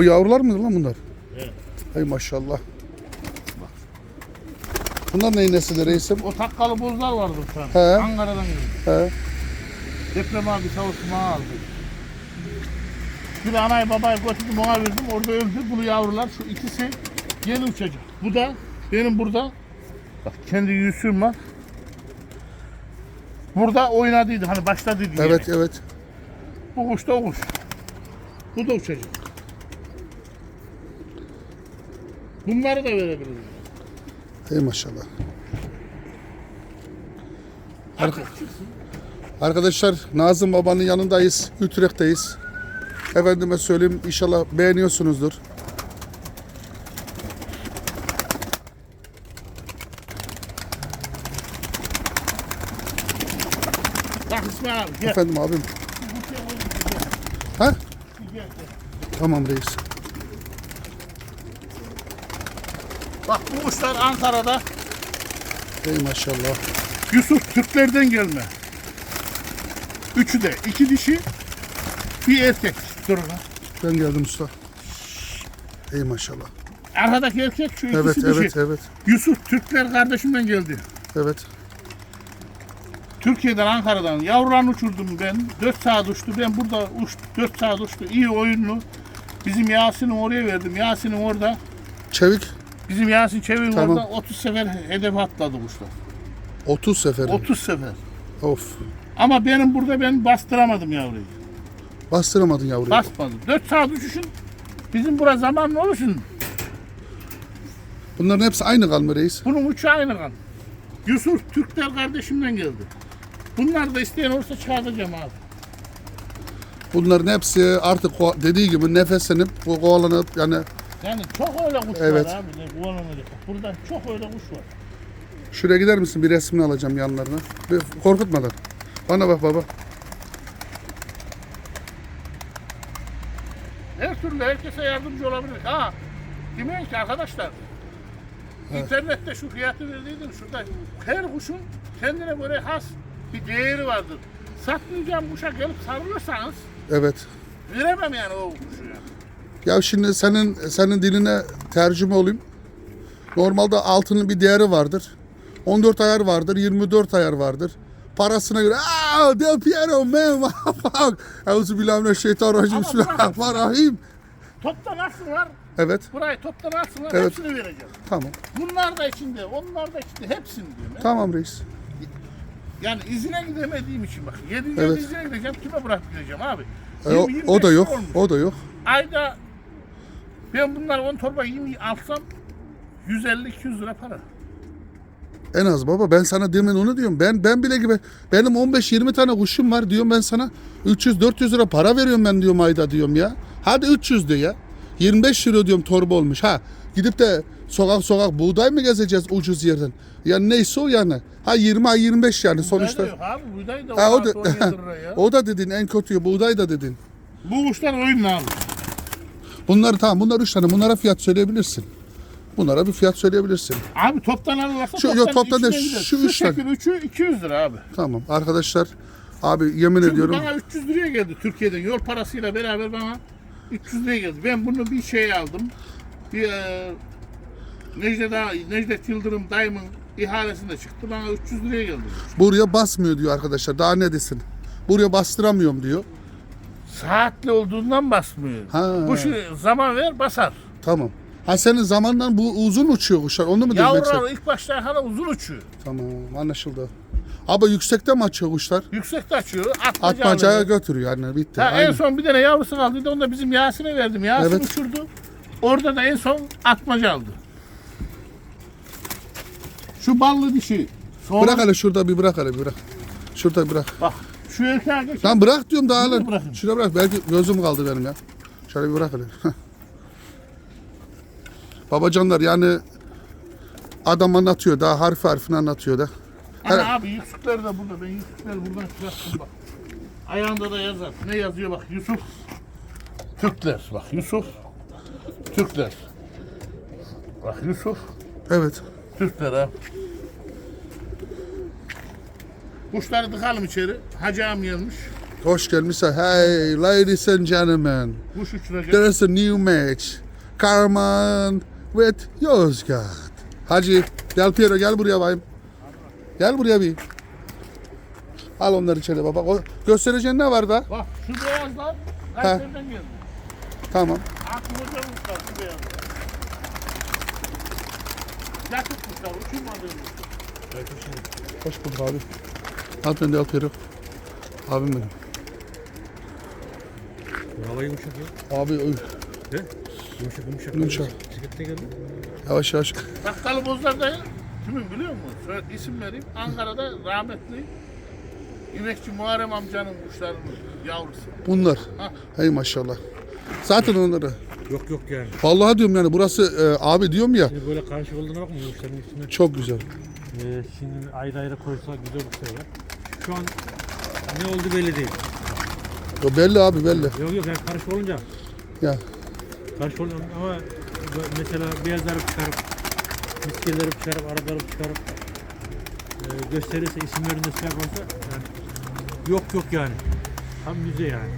O yavrular mı lan bunlar? Evet. Hay maşallah. Bunlar neyin nesili reisim? O takkalı bozlar vardı şu an. He. Ankara'dan geldi. He. Deprem abi savuşma aldı. Bir anayı babayı götürdüm ona verdim orada öldü. Bunu yavrular şu ikisi yeni uçacak. Bu da benim burada bak kendi yüzüm var. Burada oynadıydı hani başladıydı yine. Evet evet. Bu kuş da o kuş. Bu da uçacak. Bunları da verebiliriz. Hey maşallah. Çıksın. Arkadaşlar Nazım Baba'nın yanındayız. Ütrecht'teyiz. Efendime söyleyeyim inşallah beğeniyorsunuzdur. Bak İsmail abi gel. Efendim abim. Ha? Gel, gel. Tamam reis. Bak bu kuşlar Ankara'da Hey maşallah. Yusuf Türklerden gelme. Üçü de iki dişi bir erkek. Dur lan. Ben geldim usta. Hey maşallah. Arkadaki erkek şu ikisi Evet dişi. evet evet. Yusuf Türkler kardeşimden geldi. Evet. Türkiye'den Ankara'dan yavrularını uçurdum ben. 4 saat uçtu. Ben burada uç, 4 saat uçtu. İyi oyunlu. Bizim Yasin'i oraya verdim. Yasin'in orada. Çevik Bizim Yasin Çevik'in Tamam. orada 30 sefer hedef atladı kuşlar. 30 sefer. 30 sefer. Of. Ama benim burada ben bastıramadım yavruyu. Bastıramadın yavruyu. Basmadım. 4 saat uçuşun. Bizim bura zamanlı olursun. Bunların hepsi aynı kalma reis. Bunun uçağı aynı kan. Yusuf Türkler kardeşimden geldi. Bunlar da isteyen olursa çağıracağım abi. Bunların hepsi artık ko- dediği gibi nefeslenip ko- kovalanıp yani Yani çok öyle kuş Evet. var abi. Ne kullanamayacak. Burada çok öyle kuş var. şuraya gider misin bir resmini alacağım yanlarına. Bir korkutmadan. Bana bak baba. Her türlü herkese yardımcı olabilir. Ha, demeyin ki arkadaşlar. İnternette şu fiyatı verdiydim şurada. Her kuşun kendine göre has bir değeri vardır. Satmayacağım kuşa gelip sarılırsanız Evet. veremem yani o kuşu yani. Ya şimdi senin senin diline tercüme olayım. Normalde altının bir değeri vardır. 14 ayar vardır, 24 ayar vardır. Parasına göre aa Del Piero man fuck. Euzubillahimineşşeytanirracim. Ama Bismillahirrahmanirrahim. Toptan alsınlar, Evet, burayı toptan alsınlar, Evet. hepsini vereceğim. tamam. Bunlar da içinde, onlar da içinde, hepsini diyorum. ya. Tamam reis. Yani izine gidemediğim için bak. 7. Evet. izine gideceğim, kime bırakıp gideceğim abi? E, o, 20-25 o da yok. olmuş. O da yok. Ayda ben bunlar 10 torba yemi alsam 150-200 lira para. En az baba ben sana demin onu diyorum. Ben ben bile gibi benim 15-20 tane kuşum var diyorum ben sana 300-400 lira para veriyorum ben diyorum ayda diyorum ya. Hadi 300 de ya. 25 euro diyorum torba olmuş. Ha gidip de sokak sokak buğday mı gezeceğiz ucuz yerden? Yani neyse o yani. Ha 20 ha 25 yani sonuçta. Buğday da yok abi, buğday da Ha, o 16 da 17 lira ya. o da dedin en kötüyü buğday da dedin. Bu kuşlar oyun abi. Bunlar tamam bunlar 3 tane bunlara fiyat söyleyebilirsin. Bunlara bir fiyat söyleyebilirsin. Abi toptan alırlarsa Şu- toptan, yok, toptan değil, gider. şu üç tane. üçü 200 lira abi. Tamam arkadaşlar abi yemin Çünkü ediyorum. bana 300 liraya geldi Türkiye'den yol parasıyla beraber bana 300 liraya geldi. Ben bunu bir şey aldım. Bir e, Necdet, Necdet Yıldırım dayımın ihalesinde çıktı bana 300 liraya geldi. Buraya basmıyor diyor arkadaşlar. Daha ne desin? Buraya bastıramıyorum diyor. Saatli olduğundan basmıyor. Ha. Bu şey, zaman ver basar. Tamam. Ha senin zamandan bu uzun uçuyor kuşlar. Onu mu demek istiyorsun? Yavrular ilk başta hala uzun uçuyor. Tamam anlaşıldı. Ama yüksekte mi açıyor kuşlar? Yüksekte açıyor. Atmaca Atmacaya alıyor. götürüyor yani bitti. Ha, en Aynen. son bir tane yavrusu kaldıydı. Onu da bizim Yasin'e verdim. Yasin Evet. uçurdu. Orada da en son atmaca aldı. Şu ballı dişi. Sonra, Bırak hele şurada bir bırak hele bir bırak. Şurada bırak. Bak şu erkeğe geç. Lan bırak diyorum daha hala. bırakın. Şuraya bırak. Belki gözüm kaldı benim ya. Şöyle bir bırak hele. Babacanlar yani adam anlatıyor daha harfi harfini anlatıyor da. Her- abi yüksükleri de burada. Ben yüksükleri buradan çıkarttım bak. Ayağında da yazar. Ne yazıyor bak Yusuf. Türkler. Bak Yusuf. Türkler. Bak Yusuf. Evet. Türkler ha. Kuşları tıkalım içeri. Hacı ağam gelmiş. Hoş gelmişsin. Hey ladies and gentlemen. Kuş uçuracak. There is a new match. Carmen with Yozgat. Hacı Del Piero gel buraya bayım. Gel buraya bir. Al onları içeri baba. O, göstereceğin ne var da? Bak şu beyazlar. Kayseri'den geldi. Tamam. Aklımıza kuşlar şu beyazlar. Uçurmadığımız. Hoş bulduk abi. Al ben Del Piero. Abim benim. Hava yumuşak ya. Abi öy, He? Yumuşak yumuşak. Yumuşak. Bisiklette geldi. yavaş yavaş. Bakkalı bozlarda kimin biliyor musun? Söyle isim vereyim. Ankara'da rahmetli İmekçi Muharrem amcanın kuşlarının yavrusu. Bunlar. Ha. Hey maşallah. Zaten onları. Yok yok yani. Vallahi diyorum yani burası e, abi diyorum ya Şimdi böyle karışık olduğuna bakma yumuşların üstüne. çok güzel. Ee, şimdi ayrı ayrı koysa güzel bir şey var. Şu an ne oldu belli değil. Yo, belli abi belli. Yok yok yani karışık olunca. Ya. Karışık olunca ama mesela beyazları çıkarıp miskeleri çıkarıp arabaları çıkarıp e, gösterirse isimlerini de şey yaparsa yani yok yok yani. Tam müze yani.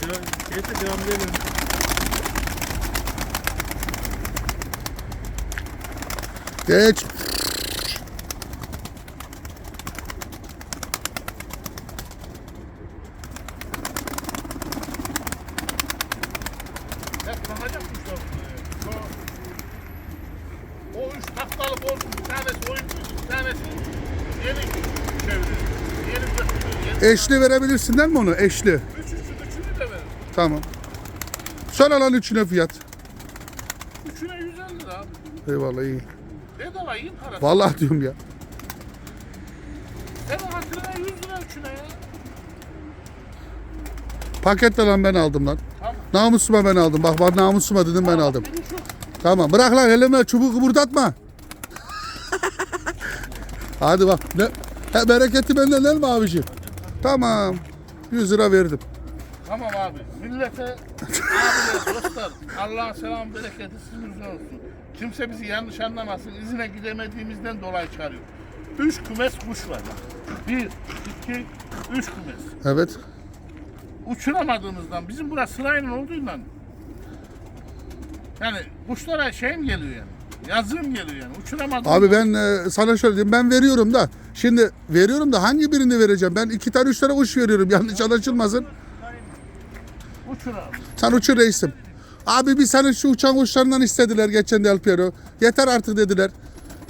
Şey, şeyse devam edelim. Geç. O, o üç bozdu. Bir tanesi bir tanesi yeni. Yeni. Eşli verebilirsin değil mi onu? Eşli. Tamam. Söyle lan üçüne fiyat. Üçüne 150 lira abi. Eyvallah iyi. Bedava iyi parası. Vallahi diyorum ya. Senin hatırına 100 lira üçüne ya. Pakette lan ben aldım lan. Tamam. Namusuma ben aldım. Bak bak namusuma dedim ben aldım. Şu. Tamam bırak lan elime çubuğu kıpırdatma. Hadi bak. Ne? He, bereketi benden mi abiciğim? Tamam. 100 lira verdim. Tamam abi. Millete, abiler, dostlar, Allah'ın selam bereketi sizin olsun. Kimse bizi yanlış anlamasın. İzine gidemediğimizden dolayı çağırıyor. Üç kümes kuş var. Bir, iki, üç kümes. Evet. Uçuramadığımızdan, bizim burası sırayla olduğundan yani kuşlara şey mi geliyor yani? Yazım geliyor yani. Uçuramadığımız Abi ben e, sana şöyle diyeyim. Ben veriyorum da. Şimdi veriyorum da hangi birini vereceğim? Ben iki tane üç tane kuş veriyorum. Yanlış anlaşılmasın. Uçur abi. Sen uçur reisim. Abi bir sene şu uçan kuşlarından istediler geçen Del Piero. Yeter artık dediler.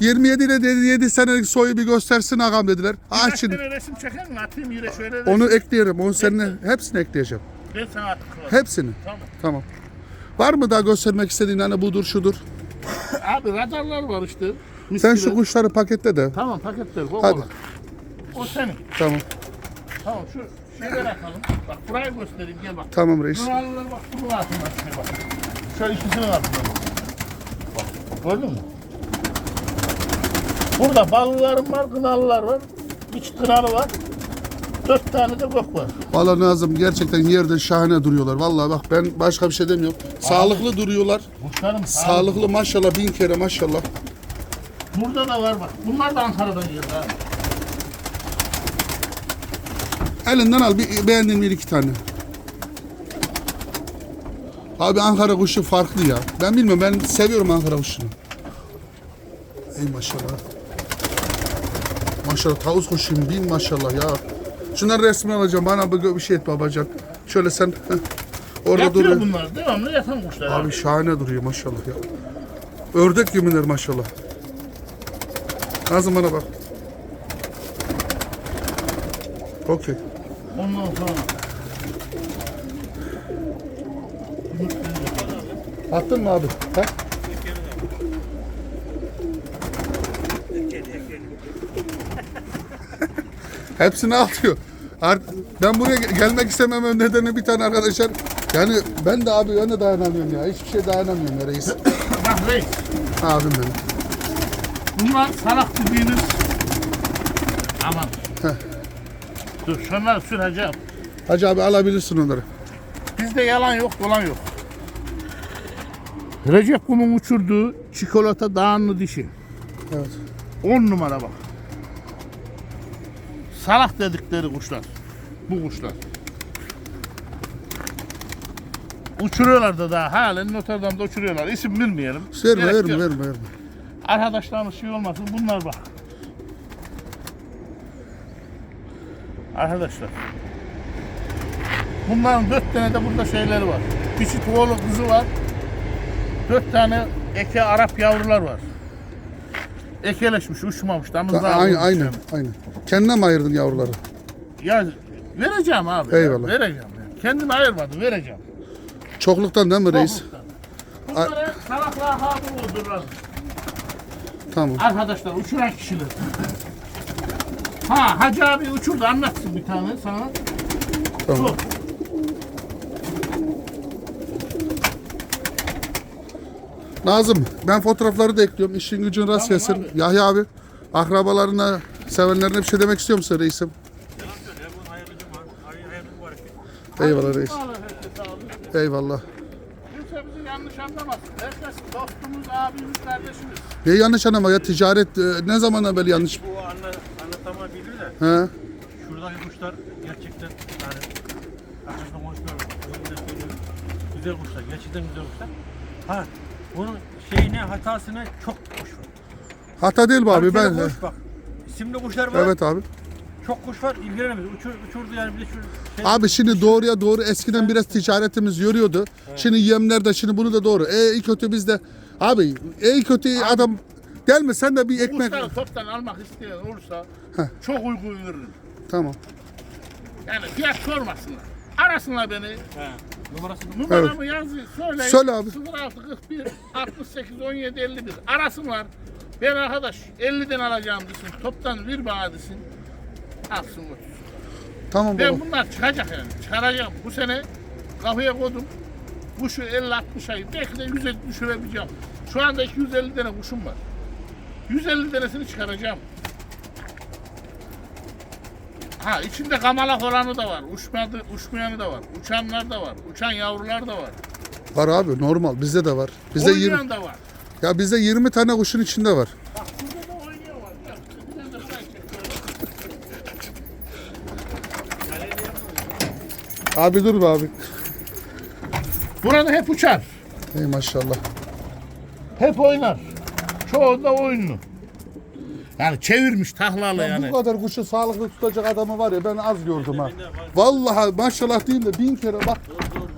27 ile dedi 7 senelik soyu bir göstersin ağam dediler. Ah Kaç şimdi tane resim çeker mi? Atayım yine şöyle resim. onu ekleyelim. Onu seninle hepsini ekleyeceğim. Ben sana atık Hepsini. Tamam. Tamam. Var mı daha göstermek istediğin hani budur şudur? Abi radarlar var işte. Mis Sen gibi. şu kuşları paketle de. Tamam paketler. Hadi. Hadi. O senin. Tamam. Tamam şu şeyleri atalım. Bak burayı göstereyim gel bak. Tamam reis. Buralar bak bunun altında şey bak. Şöyle ikisinin altında. Bak gördün mü? Burada ballılarım var, kınalılar var. İç kınalı var. Dört tane de gök var. Valla Nazım gerçekten yerde şahane duruyorlar. Vallahi bak ben başka bir şey demiyorum. Sağlıklı duruyorlar. Kuşlarım Sağlıklı maşallah bin kere maşallah. Burada da var bak. Bunlar da Ankara'dan geldi abi. Elinden al bir beğendiğin bir iki tane. Abi Ankara kuşu farklı ya. Ben bilmiyorum ben seviyorum Ankara kuşunu. Ey maşallah. Maşallah tavus kuşuyum bin maşallah ya. Şunları resmi alacağım bana bir, şey et babacan. Şöyle sen heh. orada dur. Yatıyor bunlar. Devamlı yatan kuşlar. Abi şahane duruyor maşallah ya. Ördek gibiler maşallah. Nazım bana bak. Okey. Ondan sonra. Attın mı abi? Ha? Hepsini atıyor. Art- Ben buraya ge- gelmek istemememin nedeni bir tane arkadaşlar. Yani ben de abi de dayanamıyorum ya. Hiçbir şey dayanamıyorum ya reis. Bak reis. Abim benim. Bunlar salak dediğiniz. Aman. Heh. Dur şunları süreceğim. Hacı abi alabilirsin onları. Bizde yalan yok, dolan yok. Recep Kum'un uçurduğu çikolata dağınlı dişi. Evet. 10 numara bak. Salak dedikleri kuşlar. Bu kuşlar. Uçuruyorlar da daha halen Notre Dame'da uçuruyorlar. İsim bilmeyelim. Verme Gerek verme yok. verme verme. Arkadaşlarımız şey olmasın bunlar bak. Arkadaşlar. Bunların dört tane de burada şeyleri var. Çift oğlu kızı var. Dört tane eke Arap yavrular var. Ekeleşmiş, uçmamış. Damızda Ta- Aynen aynen aynen. Kendine mi ayırdın yavruları? Ya vereceğim abi. ya, Eyvallah. vereceğim. ya. Kendimi ayırmadım, vereceğim. Çokluktan değil mi reis? Topluluktan. Bunları salaklığa oldurlar. Tamam. Arkadaşlar uçuran kişiler. Ha Hacı abi uçurdu anlatsın bir tane sana. Tamam. Dur. Nazım ben fotoğrafları da ekliyorum. İşin gücün rast Tamam gelsin. abi. Yahya abi akrabalarına, sevenlerine bir şey demek istiyor musun reisim? Eyvallah reis. Sağ olun. Eyvallah. Kimse bizi yanlış anlamasın. Herkes dostumuz, abimiz, kardeşimiz. Ne yanlış anlama ya ticaret e, ne zamandan beri yanlış? Anlatamayabilir de. He? Şuradaki kuşlar gerçekten yani açıkta konuşmuyorum. Söylüyorum. Güzel kuşlar. Gerçekten güzel kuşlar. Ha bunun şeyine hatasına çok kuş var. Hata değil bu abi ben. Kaliteli kuş bak. İsimli kuşlar var. Evet abi. Çok kuş var. ilgilenemez. Uçur, uçurdu yani bir de şu şey. Abi şimdi doğruya doğru eskiden biraz ticaretimiz yürüyordu. Şimdi yemler de şimdi bunu da doğru. E iyi kötü bizde. Abi iyi kötü adam Gel mi sen de bir ekmek. Kuşları toptan almak isteyen olursa Heh. çok uygun veririm. Tamam. Yani fiyat sormasınlar. Arasınlar beni. He. Numarasını Numaramı yazın. Söyleyin. Söyle abi. 0641 68 17 51. Arasınlar. Ben arkadaş 50'den alacağım desin. Toptan bir bana desin. Alsın götürsün. Tamam baba. Ben bunlar çıkacak yani. Çıkaracağım. Bu sene kafaya koydum. Kuşu 50-60 ay belki de 100'e düşürebileceğim. Şu anda 250 tane kuşum var. 150 tanesini çıkaracağım. Ha içinde kamalak olanı da var. Uçmadı, uçmayanı da var. Uçanlar da var. Uçan yavrular da var. Var abi normal bizde de var. Bizde 20 Oynayan da var. ya bizde 20 tane kuşun içinde var. Bak şurada da oynuyor var. Bak, bir de. Abi dur be abi. Burada hep uçar. Ey maşallah. Hep oynar. Çoğu da oyunlu. Yani çevirmiş tahlalı Ya yani. Bu kadar kuşu sağlıklı tutacak adamı var ya ben az gördüm ha. Vallahi maşallah değil de bin kere bak.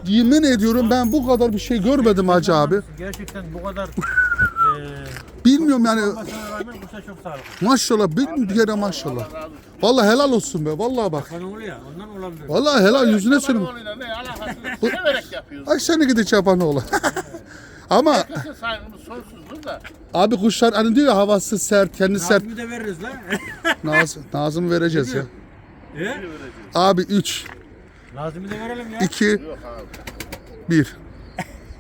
Yemin ediyorum ben bu kadar bir şey görmedim hacı abi. Gerçekten bu kadar eee Bilmiyorum yani olmasına rağmen kuşlar çok sağlıklı. maşallah bin kere maşallah. Vallahi helal olsun be vallahi bak. Bana oluyor ya ondan olabilir. Vallahi helal yüzüne yapıyoruz. Ay seni gidi çapan oğlu. Ama saygımız sonsuzdur da. Abi kuşlar hani diyor ya havası sert, kendi sert. Nazmi de veririz lan. Nazım, Nazım vereceğiz ya. He? Abi 3, Nazmi de verelim ya. 2, Yok abi. 1.